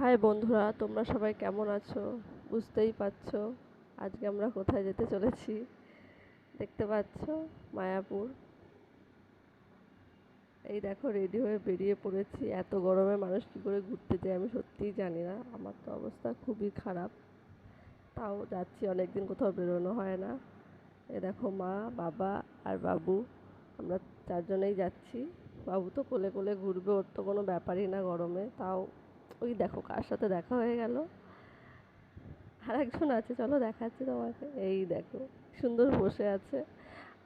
High বন্ধুরা, তোমরা সবাই কেমন আছো? বুঝতেই পারছ আজকে আমরা কোথায় যেতে চলেছি। দেখতে পাচ্ছ মায়াপুর। এই দেখো রেডি হয়ে বেরিয়ে পড়েছি। এত গরমে মানুষ কী করে ঘুরতে যায় আমি সত্যিই জানি না। আমার তো অবস্থা খুবই খারাপ। তাও যাচ্ছি অনেক দিন কোথাও বেরোনো হয় না। এ দেখো মা, বাবা আর বাবু। আমরা চারজনেই যাচ্ছি। বাবু তো কোলে কোলে ঘুরবে, ওর তো কোনো ব্যাপারই না গরমে। তাও ওই দেখো কার সাথে দেখা হয়ে গেল। আর একজন আছে, চলো দেখাচ্ছি তোমাকে। এই দেখো, সুন্দর বসে আছে।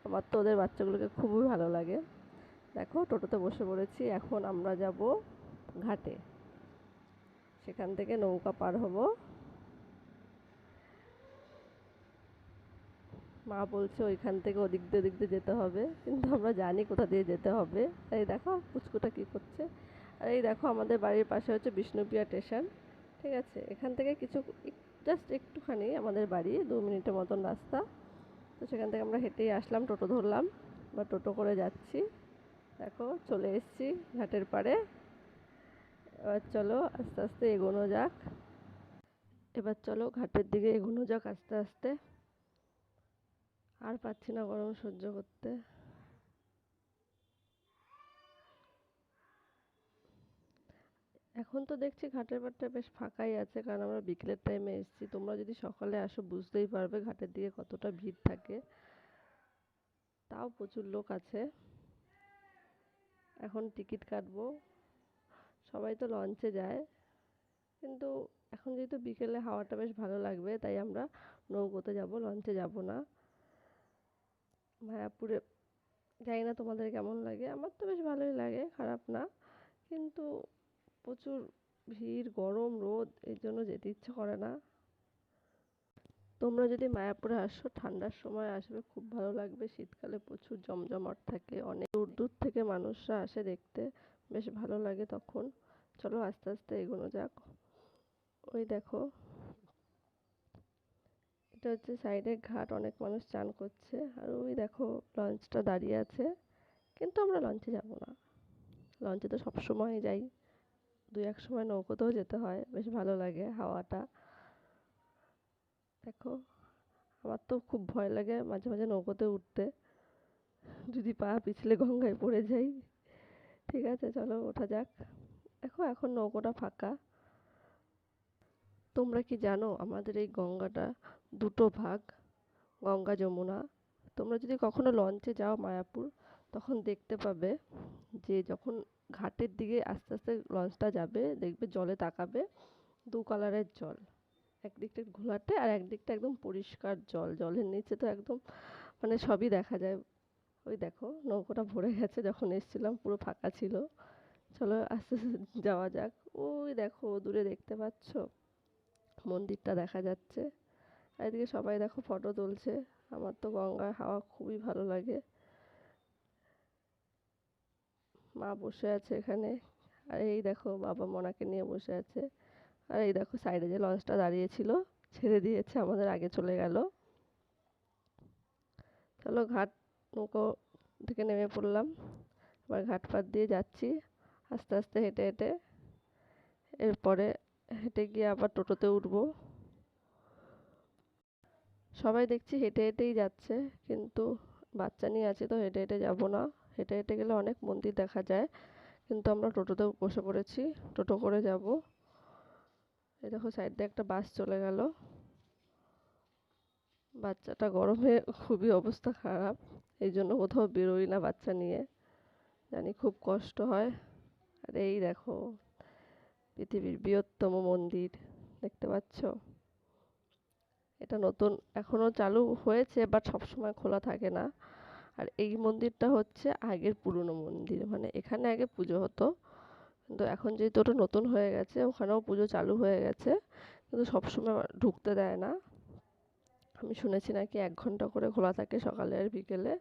আমার তো ওদের বাচ্চাগুলোকে খুবই ভালো লাগে। দেখো, টোটোতে বসে পড়েছি। এখন আমরা যাব ঘাটে। সেখান থেকে নৌকা পার হব। মা বলছে ওইখান থেকে ওদিক দিয়ে ওদিক দিয়ে যেতে হবে। কিন্তু আমরা জানি কোথা দিয়ে যেতে হবে। এই দেখো, পুচকুটা কী করছে। এই দেখো আমাদের বাড়ির পাশে হচ্ছে বিষ্ণুপ্রিয়া স্টেশন, ঠিক আছে? এখান থেকে কিছু জাস্ট একটুখানি আমাদের বাড়ি, দু মিনিটের মতন রাস্তা। তো সেখান থেকে আমরা হেঁটেই আসলাম, টোটো ধরলাম, বা টোটো করে যাচ্ছি। দেখো, চলে এসেছি ঘাটের পাড়ে। এবার চলো, আস্তে আস্তে এগোনো যাক। এবার চলো, ঘাটের দিকে এগোনো যাক আস্তে আস্তে। আর পাচ্ছি না গরম সহ্য করতে। এখন তো দেখছি ঘাটের পাড়টা বেশ ফাঁকাই আছে, কারণ আমরা বিকেলের টাইমে এসেছি। তোমরা যদি সকালে আসো বুঝতেই পারবে ঘাটের দিকে কতটা ভিড় থাকে। তাও প্রচুর লোক আছে। এখন টিকিট কাটবো। সবাই তো লঞ্চে যায়। কিন্তু এখন যেহেতু বিকেলে হাওয়াটা বেশ ভালো লাগবে, তাই আমরা নৌকোতে যাব লঞ্চে যাব না। মায়াপুরে জানি না তোমাদের কেমন লাগে। আমার তো বেশ ভালোই লাগে, খারাপ না। কিন্তু প্রচুর ভিড়, গরম, রোদ, এর জন্য যেতে ইচ্ছে করে না। তোমরা যদি মায়াপুরে আসো, ঠান্ডার সময় আসবে, খুব ভালো লাগবে। শীতকালে প্রচুর জমজমাট থাকে, অনেক দূর দূর থেকে মানুষরা আসে দেখতে, বেশ ভালো লাগে তখন। চলো আস্তে আস্তে এগোনো যাক। ওই দেখো, এটা হচ্ছে সাইডের ঘাট, অনেক মানুষ চান করছে। আর ওই দেখো, লঞ্চটা দাঁড়িয়ে আছে। কিন্তু আমরা লঞ্চে যাব না। লঞ্চে তো সবসময় যাই। দু এক সময় নৌকোতেও যেতে হয়, বেশ ভালো লাগে হাওয়াটা। দেখো, আমার তো খুব ভয় লাগে মাঝে মাঝে নৌকোতে উঠতে। যদি পা পিছলে গঙ্গায় পড়ে যাই। ঠিক আছে, চলো ওঠা যাক। দেখো, এখন নৌকোটা ফাঁকা। তোমরা কি জানো আমাদের এই গঙ্গাটা দুটো ভাগ? গঙ্গা যমুনা। তোমরা যদি কখনো লঞ্চে যাও মায়াপুর, তখন দেখতে পাবে যে যখন ঘাটের দিকে আস্তে আস্তে লঞ্চটা যাবে, দেখবে জলে তাকাবে, দু কালারের জল। একদিকটা ঘোলাটে আর একদিকটা একদম পরিষ্কার জল। জলের নিচে তো একদম মানে সবই দেখা যায়। ওই দেখো, নৌকোটা ভরে গেছে, যখন এসছিলাম পুরো ফাঁকা ছিল। চলো আস্তে আস্তে যাওয়া যাক। ওই দেখো, দূরে দেখতে পাচ্ছ? মন্দিরটা দেখা যাচ্ছে। আর এদিকে সবাই দেখো ফটো তুলছে। আমার তো গঙ্গার হাওয়া খুবই ভালো লাগে। মা বসে আছে এখানে। আর এই দেখো বাবা মনাকে নিয়ে বসে আছে। আর এই দেখো সাইডে যে লঞ্চটা দাঁড়িয়ে ছিল, ছেড়ে দিয়েছে, আমাদের আগে চলে গেল। চলো ঘাট নৌকো থেকে নেমে পড়লাম। এবার ঘাট পাড় দিয়ে যাচ্ছি, আস্তে আস্তে হেঁটে হেঁটে। এরপরে হেঁটে গিয়ে আবার টোটোতে উঠবো। সবাই দেখছি হেঁটে হেঁটেই যাচ্ছে, কিন্তু বাচ্চা নিয়ে আছি তো হেঁটে হেঁটে যাব না। হেঁটে হেঁটে গেলে অনেক মন্দির দেখা যায়। কিন্তু আমরা টোটোতেও বসে পড়েছি, টোটো করে যাব। এই দেখো সাইড দিয়ে একটা বাস চলে গেল। বাচ্চাটা গরমে খুবই অবস্থা খারাপ, এই জন্য কোথাও বেরোই না বাচ্চা নিয়ে। জানি খুব কষ্ট হয়। আর এই দেখো, পৃথিবীর বৃহত্তম মন্দির, দেখতে পাচ্ছ? এটা নতুন এখনও চালু হয়েছে বাট সবসময় খোলা থাকে না। আর এই মন্দিরটা হচ্ছে আগের পুরনো মন্দির। মানে এখানে আগে পুজো হতো। কিন্তু এখন যেহেতু ওটা নতুন হয়ে গেছে, ওখানেও পুজো চালু হয়ে গেছে। কিন্তু সবসময় ঢুকতে দেয় না। আমি শুনেছি নাকি এক ঘণ্টা করে খোলা থাকে সকালে আর বিকেলে।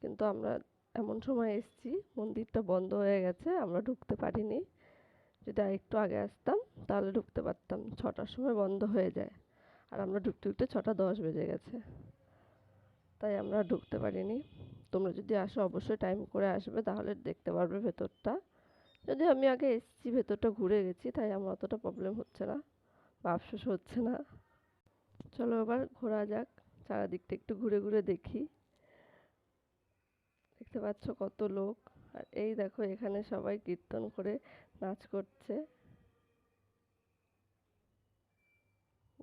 কিন্তু আমরা এমন সময় এসেছি, মন্দিরটা বন্ধ হয়ে গেছে, আমরা ঢুকতে পারিনি। যদি আরেকটু আগে আসতাম, তাহলে ঢুকতে পারতাম। ছটার সময় বন্ধ হয়ে যায়। আর আমরা ঢুকতে ঢুকতে ছটা দশ বেজে গেছে। তাই আমরা ঢুকতে পারিনি। তোমরা যদি আসো অবশ্যই টাইম করে আসবে, তাহলে দেখতে পারবে ভেতরটা। যদিও আমি আগে এসেছি, ভেতরটা ঘুরে গেছি, তাই আমার অতটা প্রবলেম হচ্ছে না বা আফসোস হচ্ছে না। চলো এবার ঘোরা যাক, চারিদিকটা একটু ঘুরে ঘুরে দেখি। দেখতে পাচ্ছ কত লোক। আর এই দেখো, এখানে সবাই কীর্তন করে নাচ করছে।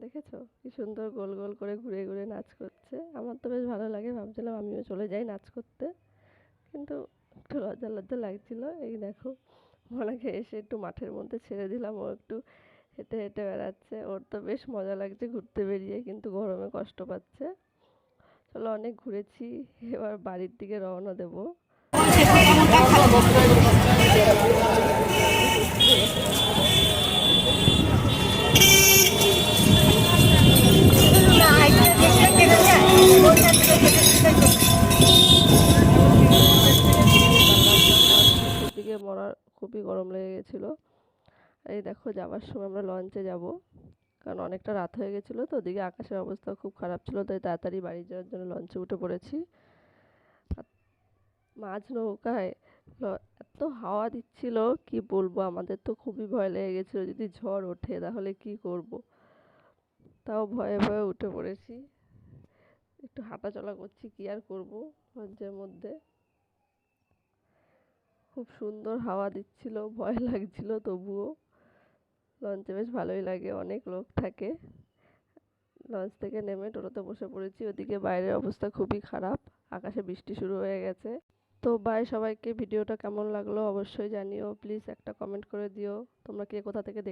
দেখেছ? কি সুন্দর গোল গোল করে ঘুরে ঘুরে নাচ করছে। আমার তো বেশ ভালো লাগে, ভাবছিলাম আমিও চলে যাই নাচ করতে। কিন্তু একটু লজ্জা লজ্জা লাগছিল। এই দেখো ওনাকে এসে একটু মাঠের মধ্যে ছেড়ে দিলাম। ও একটু হেঁটে হেঁটে বেড়াচ্ছে। ওর তো বেশ মজা লাগছে ঘুরতে বেরিয়ে, কিন্তু গরমে কষ্ট পাচ্ছে। চলো অনেক ঘুরেছি, এবার বাড়ির দিকে রওনা দেবো। খুবই গরম লেগে গেছিল। এই দেখো যাওয়ার সময় আমরা লঞ্চে যাব। কারণ অনেকটা রাত হয়ে গেছিল, তো ওদিকে আকাশের অবস্থা খুব খারাপ ছিল, তাই তাড়াতাড়ি বাড়ি যাওয়ার জন্য লঞ্চে উঠে পড়েছি। মাঝ নৌকায় এত হাওয়া দিচ্ছিল, কি বলব, আমাদের তো খুবই ভয় লেগে গেছিল, যদি ঝড় ওঠে তাহলে কি করব? তাও ভয়ে ভয়ে উঠে পড়েছি। একটু হাঁটাচলা করছি, কি আর করব লঞ্চের মধ্যে। খুব সুন্দর হাওয়া দিচ্ছিল, ভয় লাগছিল তবুও। লঞ্চে বেশ ভালোই লাগে, অনেক লোক থাকে। লঞ্চ থেকে নেমে টোটোতে বসে পড়েছি, ওদিকে বাইরের অবস্থা খুবই খারাপ, আকাশে বৃষ্টি শুরু হয়ে গেছে। তো বাই সবাইকে, ভিডিওটা কেমন লাগল অবশ্যই জানিও প্লিজ একটা কমেন্ট করে দিও। তোমরা কে কোথা থেকে দেখ